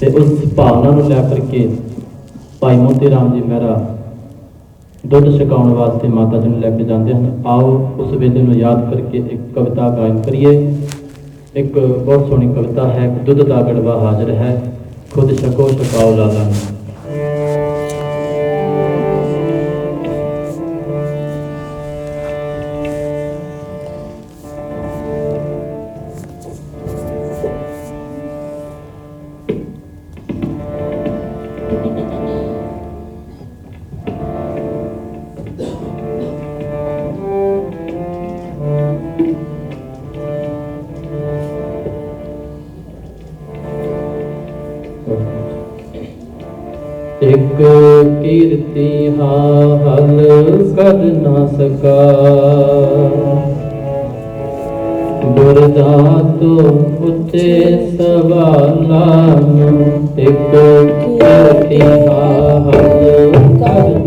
ਤੇ ਉਸ ਭਾਵਨਾ ਨੂੰ ਲੈ ਕਰਕੇ ਭਾਈ ਮੋਤੀ ਰਾਮ ਜੀ ਮਹਿਰਾ ਦੁੱਧ ਛਕਾਉਣ ਵਾਸਤੇ ਮਾਤਾ ਜੀ ਨੂੰ ਲੈ ਕੇ ਜਾਂਦੇ ਹਨ। ਆਓ ਉਸ ਵੇਲੇ ਨੂੰ ਯਾਦ ਕਰਕੇ ਇੱਕ ਕਵਿਤਾ ਗਾਇਨ ਕਰੀਏ। ਇੱਕ ਬਹੁਤ ਸੋਹਣੀ ਕਵਿਤਾ ਹੈ, ਦੁੱਧ ਦਾ ਗੜਵਾ ਹਾਜ਼ਰ ਹੈ, ਖੁਦ ਛਕੋ ਛਕਾਓ ਲਾਲਾ ਨੂੰ। ਦੁਰਦਾ ਤੋ ਉੱਤੇ ਸਵਾਲਾਂ ਇੱਕ ਕੀਰਤੀ ਹਾਲ ਕਰ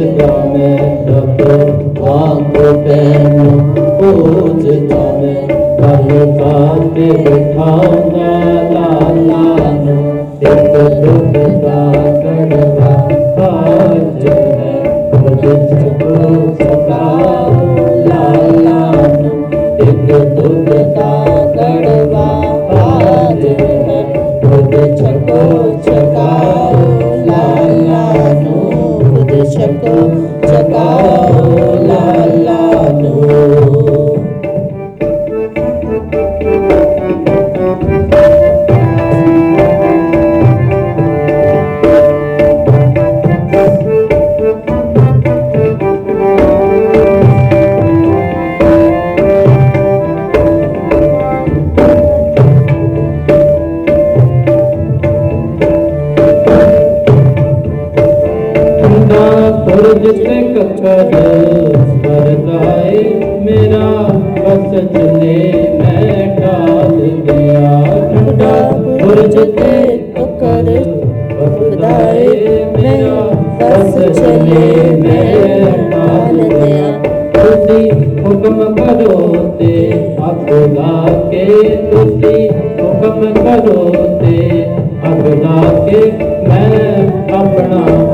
Amen. ਤੇ ਕੱਕਰ ਮੇਰਾ ਬਸ ਚਲੇ ਮੈਂ ਢਾਲ ਗਿਆ ਠੰਡਾ ਪੁਰਜ ਤੇ ਕੱਕਰ ਵਰਦਾਏ ਮੇਰਾ ਬਸ ਚਲੇ ਮੈਂ ਢਾਲ ਗਿਆ ਤੁਸੀਂ ਹੁਕਮ ਕਰੋ ਤੇ ਅੱਗ ਲਾ ਕੇ ਤੁਸੀਂ ਹੁਕਮ ਕਰੋ ਤੇ ਅੱਗ ਲਾ ਕੇ ਮੈਂ ਆਪਣਾ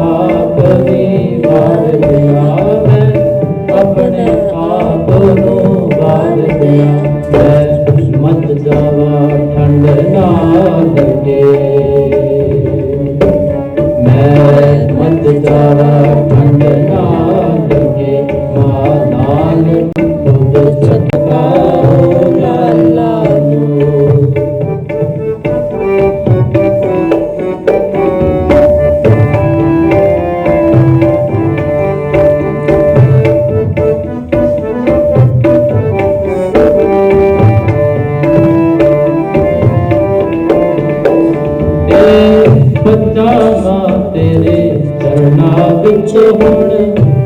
ਤੇਰੇ ਚਰਨਾਂ ਵਿੱਚ ਹੁਣ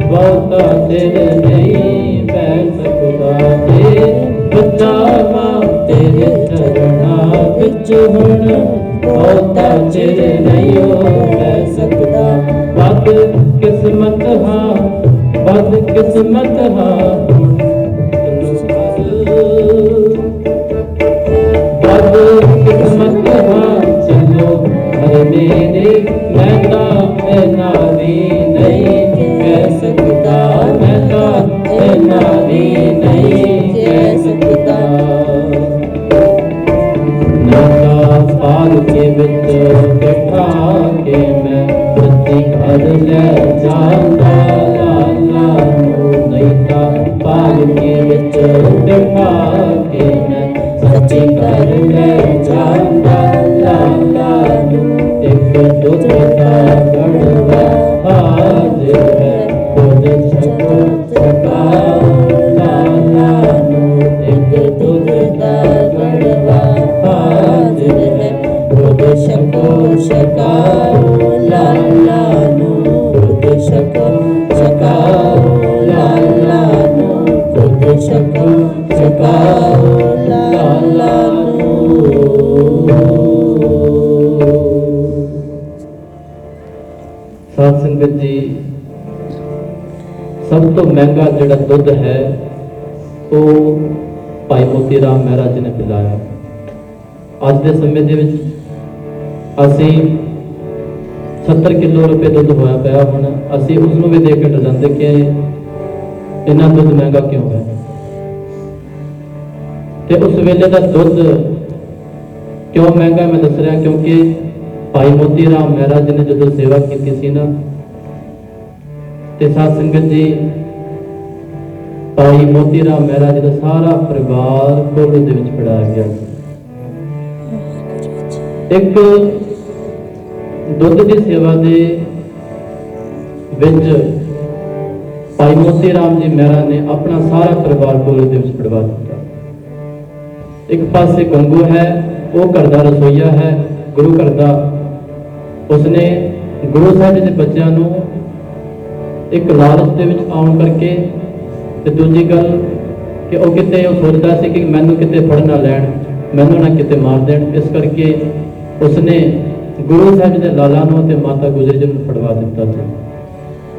ਬਹੁਤਾ ਦਿਲ ਨਹੀਂ ਤੇਰੇ ਚਰਣਾ ਵਿੱਚ ਹੁਣ ਬਹੁਤਾ ਚਿਰ ਨਹੀਂ ਰਹਿ ਸਕਦਾ। ਬਦ ਕਿਸਮਤ ਹਾਂ ਬਦ ਕਿਸਮਤ ਹਾਂ। ਬਦ ਕਿਸਮਤ ਹਾਂ, ਚਲੋ ਹਰ ਮੇਰੇ ਮੈਂ ਤਾਂ ਨਾਰੀ ਤੋਂ ਮਹਿੰਗਾ ਜਿਹੜਾ ਦੁੱਧ ਹੈ, ਉਹ ਭਾਈ ਮੋਤੀ ਰਾਮ ਮਹਾਰਾਜ ਜੀ ਨੇ ਪਿਲਾਇਆ। ਅੱਜ ਦੇ ਸਮੇਂ ਦੇ ਵਿੱਚ ਅਸੀਂ 70 ਕਿਲੋ ਰੁਪਏ ਦੁੱਧ ਹੋਇਆ ਪਿਆ ਹੁਣ, ਅਸੀਂ ਉਸ ਨੂੰ ਵੀ ਦੇਖ ਕੇ ਡਰ ਕਿ ਇੰਨਾ ਦੁੱਧ ਮਹਿੰਗਾ ਕਿਉਂ ਹੈ ਤੇ ਉਸ ਵੇਲੇ ਦਾ ਦੁੱਧ ਕਿਉਂ ਮਹਿੰਗਾ ਮੈਂ ਦੱਸ ਰਿਹਾ, ਕਿਉਂਕਿ ਭਾਈ ਮੋਤੀ ਰਾਮ ਮਹਾਰਾਜ ਜੀ ਨੇ ਜਦੋਂ ਸੇਵਾ ਕੀਤੀ ਸੀ ਨਾ, ਤੇ ਸਾਧ ਸੰਗਤ ਜੀ ਭਾਈ ਮੋਤੀ ਰਾਮ ਮਹਿਰਾ ਜੀ ਦਾ ਸਾਰਾ ਪਰਿਵਾਰ ਕੋਲ ਦੇ ਵਿੱਚ ਪੜਾਇਆ ਗਿਆ। ਇੱਕ ਦੁੱਧ ਦੀ ਸੇਵਾ ਦੇ ਵਿੱਚ ਭਾਈ ਮੋਤੀ ਰਾਮ ਜੀ ਮਹਿਰਾ ਨੇ ਆਪਣਾ ਸਾਰਾ ਪਰਿਵਾਰ ਕੋਲ ਦੇ ਵਿੱਚ ਪੜਵਾ ਦਿੱਤਾ। ਇੱਕ ਪਾਸੇ ਗੰਗੂ ਹੈ, ਉਹ ਘਰ ਦਾ ਰਸੋਈਆ ਹੈ, ਗੁਰੂ ਘਰ ਦਾ। ਉਸਨੇ ਗੁਰੂ ਸਾਹਿਬ ਦੇ ਬੱਚਿਆਂ ਨੂੰ ਇੱਕ ਲਾਲਚ ਦੇ ਵਿੱਚ ਆਉਣ ਕਰਕੇ ਤੇ ਦੂਜੀ ਗੱਲ ਕਿ ਉਹ ਕਿਤੇ ਉਹ ਸੋਚਦਾ ਸੀ ਕਿ ਮੈਨੂੰ ਕਿਤੇ ਫੜ ਨਾ ਲੈਣ, ਮੈਨੂੰ ਨਾ ਕਿਤੇ ਮਾਰ ਦੇਣ। ਇਸ ਕਰਕੇ ਉਸਨੇ ਗੁਰੂ ਸਾਹਿਬ ਦੇ ਲਾਲਾ ਨੂੰ ਤੇ ਮਾਤਾ ਗੁਜਰੀ ਜੀ ਨੂੰ ਫੜਵਾ ਦਿੱਤਾ ਸੀ।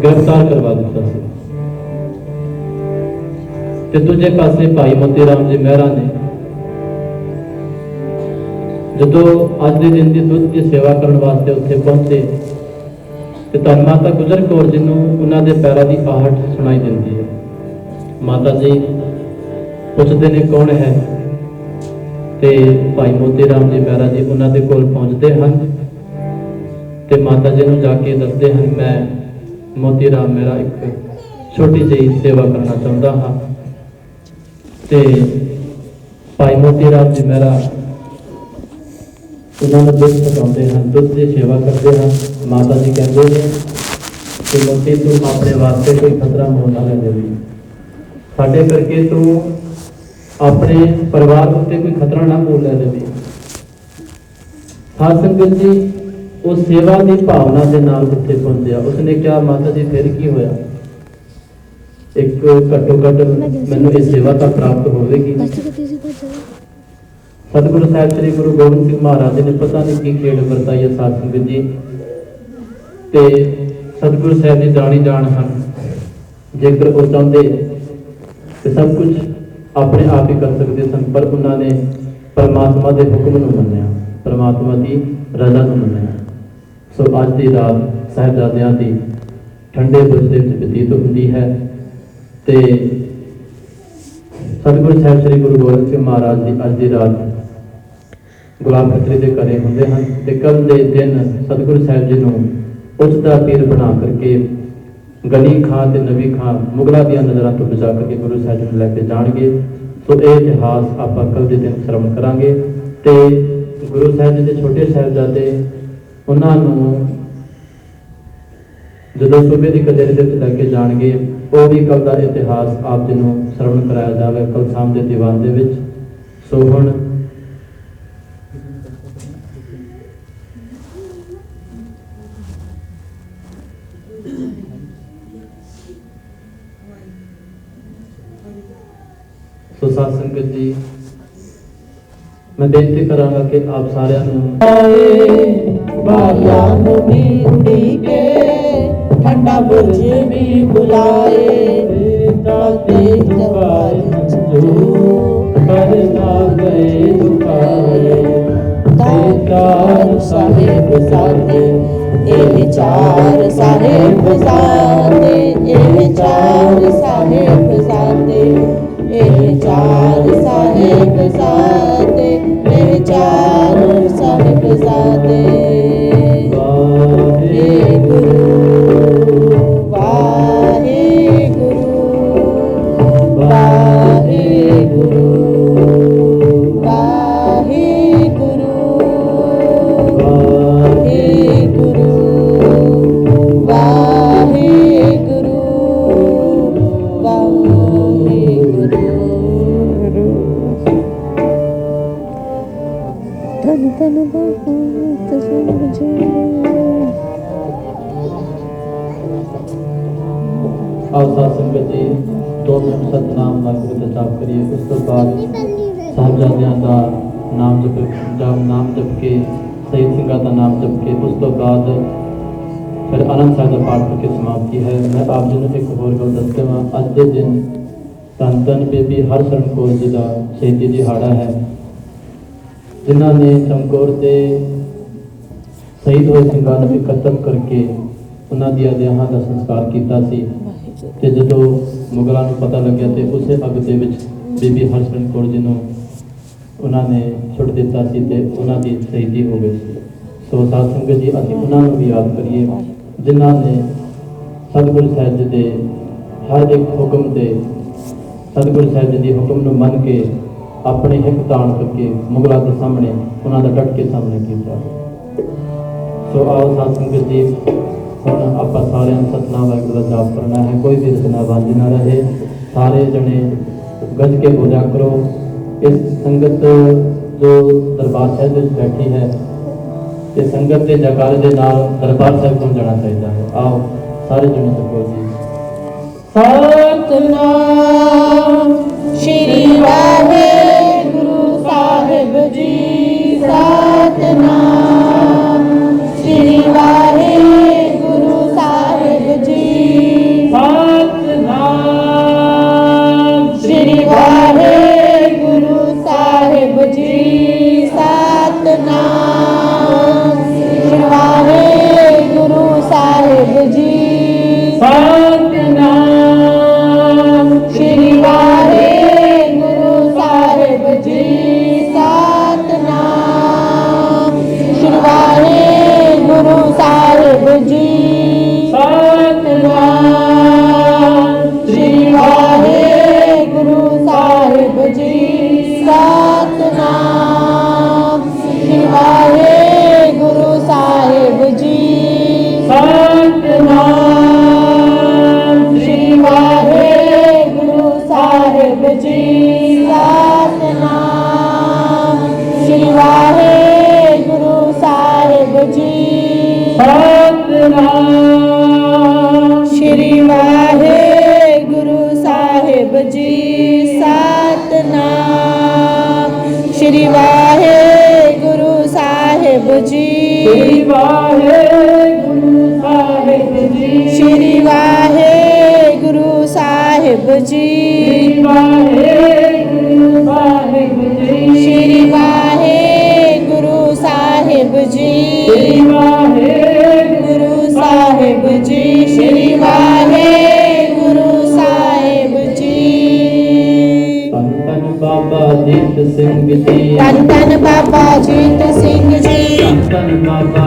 ਗ੍ਰਿਫਤਾਰ ਕਰਵਾ ਦਿੱਤਾ ਸੀ। ਤੇ ਦੂਜੇ ਪਾਸੇ ਭਾਈ ਮੋਤੀ ਰਾਮ ਜੀ ਮਹਿਰਾ ਨੇ ਜਦੋਂ ਅੱਜ ਦੇ ਦਿਨ ਦੀ ਦੁੱਧ ਦੀ ਸੇਵਾ ਕਰਨ ਵਾਸਤੇ ਉੱਥੇ ਪਹੁੰਚੇ, ਤੇ ਤਾਂ ਮਾਤਾ ਗੁਜਰ ਕੌਰ ਜੀ ਨੂੰ ਉਹਨਾਂ ਦੇ ਪੈਰਾਂ ਦੀ ਆਹਟ ਸੁਣਾਈ ਦਿੰਦੀ। ਮਾਤਾ ਜੀ, ਪੁੱਛਦੇ ਨੇ ਕੌਣ ਹੈ? ਤੇ ਭਾਈ ਮੋਤੀ ਰਾਮ ਜੀ ਮਹਾਰਾਜ ਜੀ ਉਹਨਾਂ ਦੇ ਕੋਲ ਪਹੁੰਚਦੇ ਹਨ ਤੇ ਮਾਤਾ ਜੀ ਨੂੰ ਜਾ ਕੇ ਦੱਸਦੇ ਹਨ, ਮੈਂ ਮੋਤੀ ਰਾਮ, ਮੇਰਾ ਇੱਕ ਛੋਟੀ ਜਿਹੀ ਸੇਵਾ ਕਰਨਾ ਚਾਹੁੰਦਾ ਹਾਂ। ਤੇ ਭਾਈ ਮੋਤੀ ਰਾਮ ਜੀ ਮੇਰਾ ਉਹਨਾਂ ਨੂੰ ਦੁੱਧ ਪਕਾਉਂਦੇ ਹਨ, ਦੁੱਧ ਦੀ ਸੇਵਾ ਕਰਦੇ ਹਨ। ਮਾਤਾ ਜੀ ਕਹਿੰਦੇ ਨੇ ਕਿ ਮੋਤੀ, ਤੂੰ ਆਪਣੇ ਵਾਸਤੇ ਕੋਈ ਖਤਰਾ ਮੋਲ ਨਾ ਲੈ ਦੇਵੀ। ਸਾਡੇ ਕਰਕੇ ਤੂੰ ਆਪਣੇ ਪਰਿਵਾਰ ਉੱਤੇ ਕੋਈ ਖਤਰਾ ਨਾ ਮੋਲ ਲੈ ਲਵੇ ਸਾਧ ਸੰਗਤ ਜੀ, ਉਹ ਸੇਵਾ ਦੀ ਭਾਵਨਾ ਦੇ ਨਾਲ ਉੱਥੇ ਪਹੁੰਚਿਆ। ਉਸਨੇ ਕਿਹਾ, ਮਾਤਾ ਜੀ, ਫਿਰ ਕੀ ਹੋਇਆ? ਇੱਕ ਘੱਟੋ ਘੱਟ ਮੈਨੂੰ ਇਹ ਸੇਵਾ ਤਾਂ ਪ੍ਰਾਪਤ ਹੋਵੇਗੀ। ਸਤਿਗੁਰੂ ਸਾਹਿਬ, ਸ੍ਰੀ ਗੁਰੂ ਗੋਬਿੰਦ ਸਿੰਘ ਮਹਾਰਾਜ ਜੀ ਨੇ ਪਤਾ ਨਹੀਂ ਕੀ ਖੇਡ ਵਰਤਾਈ ਹੈ ਸਾਧ ਸੰਗਤ ਜੀ। ਤੇ ਸਤਿਗੁਰੂ ਸਾਹਿਬ ਜੀ ਜਾਣੀ ਜਾਣ ਹਨ। ਜੇਕਰ ਉਹ ਚਾਹੁੰਦੇ ਤੇ ਸਭ ਕੁਝ ਆਪਣੇ ਆਪ ਹੀ ਕਰ ਸਕਦੇ ਸਨ, ਪਰ ਉਹਨਾਂ ਨੇ ਪਰਮਾਤਮਾ ਦੇ ਹੁਕਮ ਨੂੰ ਮੰਨਿਆ, ਪਰਮਾਤਮਾ ਦੀ ਰਜ਼ਾ ਨੂੰ ਮੰਨਿਆ। ਸੋ ਅੱਜ ਦੀ ਰਾਤ ਸਾਹਿਬਜ਼ਾਦਿਆਂ ਦੀ ਠੰਡੇ ਬੁਰਜ ਦੇ ਵਿੱਚ ਬਤੀਤ ਹੁੰਦੀ ਹੈ ਤੇ ਸਤਿਗੁਰੂ ਸਾਹਿਬ ਸ੍ਰੀ ਗੁਰੂ ਗੋਬਿੰਦ ਸਿੰਘ ਮਹਾਰਾਜ ਦੀ ਅੱਜ ਦੀ ਰਾਤ ਗੁਲਾਬ ਖੱਤਰੀ ਦੇ ਘਰੇ ਹੁੰਦੇ ਹਨ ਤੇ ਕੱਲ ਦੇ ਦਿਨ ਸਤਿਗੁਰੂ ਸਾਹਿਬ ਜੀ ਨੂੰ ਉਸ ਦਾ ਪੀਰ ਬਣਾ ਕਰਕੇ ਗਨੀ ਖਾਨ ਤੇ ਨਬੀ ਖਾਨ ਮੁਗਲਾਂ ਦੀਆਂ ਨਜ਼ਰਾਂ ਤੋਂ ਬਚਾ ਕਰਕੇ ਗੁਰੂ ਸਾਹਿਬ ਜੀ ਨੂੰ ਲੈ ਕੇ ਜਾਣਗੇ। ਸੋ ਇਹ ਇਤਿਹਾਸ ਆਪਾਂ ਕੱਲ ਦੇ ਦਿਨ ਸ਼ਰਵਣ ਕਰਾਂਗੇ ਤੇ ਗੁਰੂ ਸਾਹਿਬ ਜੀ ਦੇ ਛੋਟੇ ਸਾਹਿਬਜ਼ਾਦੇ, ਉਹਨਾਂ ਨੂੰ ਜਦੋਂ ਸੂਬੇ ਦੀ ਕਚਹਿਰੀ ਦੇ ਵਿੱਚ ਲੈ ਕੇ ਜਾਣਗੇ, ਉਹ ਵੀ ਕੱਲ ਦਾ ਇਤਿਹਾਸ ਆਪ ਜੀ ਨੂੰ ਸ਼ਰਵਣ ਕਰਾਇਆ ਜਾਵੇ ਕੱਲ ਸ਼ਾਮ ਦੇ ਦੀਵਾਨ ਦੇ ਵਿੱਚ। ਸੋ ਹੁਣ ساتھ سنگت جی میں ਬੇਨਤੀ ਕਰਾਂਗਾ ਕਿ کہ آپ سارے ਬਾਲਾ ਨੂੰ ਮੇਰੇ ਚਾਰ ਸਾਰੇ ਬਜ਼ਾਤੇ ਮੇਰੇ ਚਾਰ ਸਾਰੇ ਬਜ਼ਾਤੇ ਦੋ ਮਿੰਟ ਸਤਨਾਮ ਦਾ ਜਾਪ ਕਰੀਏ। ਉਸ ਤੋਂ ਬਾਅਦ ਸਾਹਿਬਜ਼ਾਦਿਆਂ ਦਾ ਨਾਮ ਜਪ ਜਪ ਨਾਮ ਜਪ ਕੇ ਸਹੀਦ ਸਿੰਘਾਂ ਦਾ ਨਾਮ ਜਪ ਕੇ, ਉਸ ਤੋਂ ਬਾਅਦ ਫਿਰ ਆਨੰਦ ਸਾਹਿਬ ਦਾ ਪਾਠ ਕਰਕੇ ਸਮਾਪਤੀ ਹੈ। ਮੈਂ ਆਪ ਜੀ ਨੂੰ ਇੱਕ ਹੋਰ ਗੱਲ ਦੱਸ ਦੇਵਾਂ। ਅੱਜ ਦੇ ਦਿਨ ਤਨ ਧੰਨ ਬੇਬੀ ਹਰਸ਼ਰਨ ਕੌਰ ਜੀ ਦਾ ਸ਼ਹੀਦੀ ਦਿਹਾੜਾ ਹੈ। ਜਿਨ੍ਹਾਂ ਨੇ ਚਮਕੌਰ ਦੇ ਸ਼ਹੀਦ ਹੋਏ ਸਿੰਘਾਂ ਨੂੰ ਇਕੱਤਰ ਕਰਕੇ ਉਹਨਾਂ ਦੀਆਂ ਦੇਹਾਂ ਦਾ ਸੰਸਕਾਰ ਕੀਤਾ ਸੀ। ਤੇ ਜਦੋਂ ਮੁਗਲਾਂ ਨੂੰ ਪਤਾ ਲੱਗਿਆ ਤੇ ਉਸੇ ਅੱਗ ਦੇ ਵਿੱਚ ਬੀਬੀ ਹਰਸ਼ਰਨ ਕੌਰ ਜੀ ਨੂੰ ਉਹਨਾਂ ਨੇ ਛੁੱਟ ਦਿੱਤਾ ਸੀ ਤੇ ਉਹਨਾਂ ਦੀ ਸ਼ਹੀਦੀ ਹੋ ਗਈ ਸੀ। ਸੋ ਸਾਧ ਸੰਗਤ ਜੀ ਅਸੀਂ ਉਹਨਾਂ ਨੂੰ ਵੀ ਯਾਦ ਕਰੀਏ ਜਿਨ੍ਹਾਂ ਨੇ ਸਤਿਗੁਰੂ ਸਾਹਿਬ ਜੀ ਦੇ ਹਰ ਇੱਕ ਹੁਕਮ ਤੇ ਸਤਿਗੁਰੂ ਸਾਹਿਬ ਜੀ ਦੇ ਹੁਕਮ ਨੂੰ ਮੰਨ ਕੇ ਆਪਣੇ ਹਿੱਕ ਤਾਣ ਕਰਕੇ ਮੁਗਲਾਂ ਦੇ ਸਾਹਮਣੇ ਉਹਨਾਂ ਦਾ ਡਟ ਕੇ ਸਾਹਮਣੇ ਕੀਤਾ। ਸੋ ਆਓ ਸਾਧ ਸੰਗਤ ਜੀ ਹੁਣ ਆਪਾਂ ਸਾਰਿਆਂ ਨੂੰ ਸਤਨਾਮ ਵਾਹਿਗੁਰੂ ਦਾ ਜਾਪ ਕਰਨਾ ਹੈ। ਕੋਈ ਵੀ ਰਸਨਾ ਬੰਝ ਨਾ ਰਹੇ। ਸਾਰੇ ਜਣੇ ਗੱਜ ਕੇ ਬੋਲਿਆ ਕਰੋ। ਇਸ ਸੰਗਤ ਜੋ ਦਰਬਾਰ ਸਾਹਿਬ ਵਿੱਚ ਬੈਠੀ ਹੈ ਤੇ ਸੰਗਤ ਦੇ ਜਕਾਰੇ ਦੇ ਨਾਲ ਦਰਬਾਰ ਸਾਹਿਬ ਨੂੰ ਜਾਣਾ ਚਾਹੀਦਾ ਹੈ। ਆਓ, ਸਾਰੇ ਜਣੇ ਚੱਕੋ ਜੀ। ਸਤਨਾਮ ਸ਼੍ਰੀ ਵਾਹਿਗੁਰੂ ਸਾਹਿਬ ਜੀ। ਸ਼੍ਰੀ ਵਾਹਿਗੁਰੂ ਸਾਹਿਬ ਜੀ। ਸ੍ਰੀ ਵਾਹਿਗੁਰੂ ਸਾਹਿਬ ਜੀ। ਸ਼੍ਰੀ ਵਾਹਿਗੁਰੂ ਸਾਹਿਬ ਜੀ। ਸ੍ਰੀ ਵਾਹਿਗੁਰੂ ਸਾਹਿਬ ਜੀ। ਸ਼੍ਰੀ ਵਾਹਿਗੁਰੂ ਸਾਹਿਬ ਜੀ ਬਾਬਾ ਜੀਤ ਸਿੰਘ ਜੀ। ਧੰਨ ਬਾਬਾ ਜੀਤ ਸਿੰਘ ਜੀ। ਧੰਨ ਬਾਬਾ